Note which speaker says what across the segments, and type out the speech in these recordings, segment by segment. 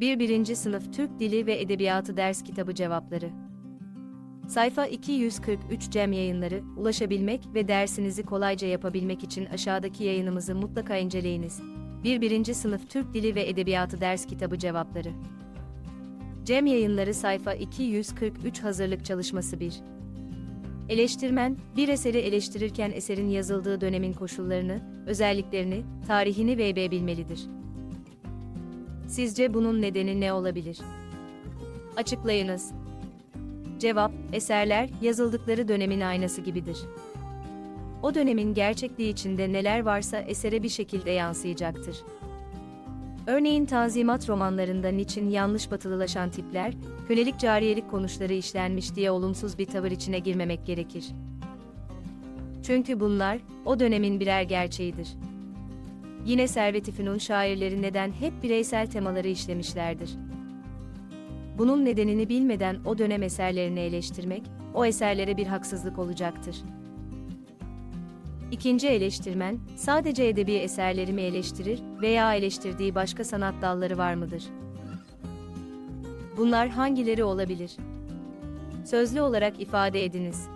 Speaker 1: 1. 1. Sınıf Türk Dili ve Edebiyatı Ders Kitabı Cevapları Sayfa 243 Cem Yayınları, ulaşabilmek ve dersinizi kolayca yapabilmek için aşağıdaki yayınımızı mutlaka inceleyiniz. 1. 1. Sınıf Türk Dili ve Edebiyatı Ders Kitabı Cevapları Cem Yayınları sayfa 243 Hazırlık Çalışması 1 Eleştirmen, bir eseri eleştirirken eserin yazıldığı dönemin koşullarını, özelliklerini, tarihini ve bilmelidir. Sizce bunun nedeni ne olabilir? Açıklayınız. Cevap, eserler, yazıldıkları dönemin aynası gibidir. O dönemin gerçekliği içinde neler varsa esere bir şekilde yansıyacaktır. Örneğin Tanzimat romanlarında niçin yanlış batılılaşan tipler, kölelik cariyelik konuşları işlenmiş diye olumsuz bir tavır içine girmemek gerekir. Çünkü bunlar, o dönemin birer gerçeğidir. Yine Servet-i Fünun şairleri neden hep bireysel temaları işlemişlerdir. Bunun nedenini bilmeden o dönem eserlerini eleştirmek, o eserlere bir haksızlık olacaktır. İkinci eleştirmen, sadece edebi eserleri mi eleştirir veya eleştirdiği başka sanat dalları var mıdır? Bunlar hangileri olabilir? Sözlü olarak ifade ediniz.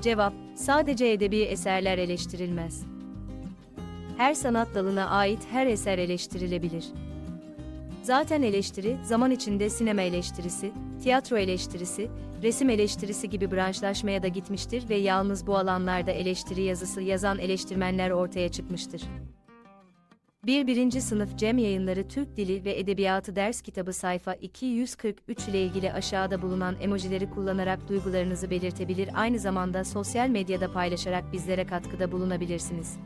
Speaker 1: Cevap, sadece edebi eserler eleştirilmez. Her sanat dalına ait her eser eleştirilebilir. Zaten eleştiri, zaman içinde sinema eleştirisi, tiyatro eleştirisi, resim eleştirisi gibi branşlaşmaya da gitmiştir ve yalnız bu alanlarda eleştiri yazısı yazan eleştirmenler ortaya çıkmıştır. 1. 1. Sınıf Cem Yayınları Türk Dili ve Edebiyatı Ders Kitabı sayfa 243 ile ilgili aşağıda bulunan emojileri kullanarak duygularınızı belirtebilir aynı zamanda sosyal medyada paylaşarak bizlere katkıda bulunabilirsiniz.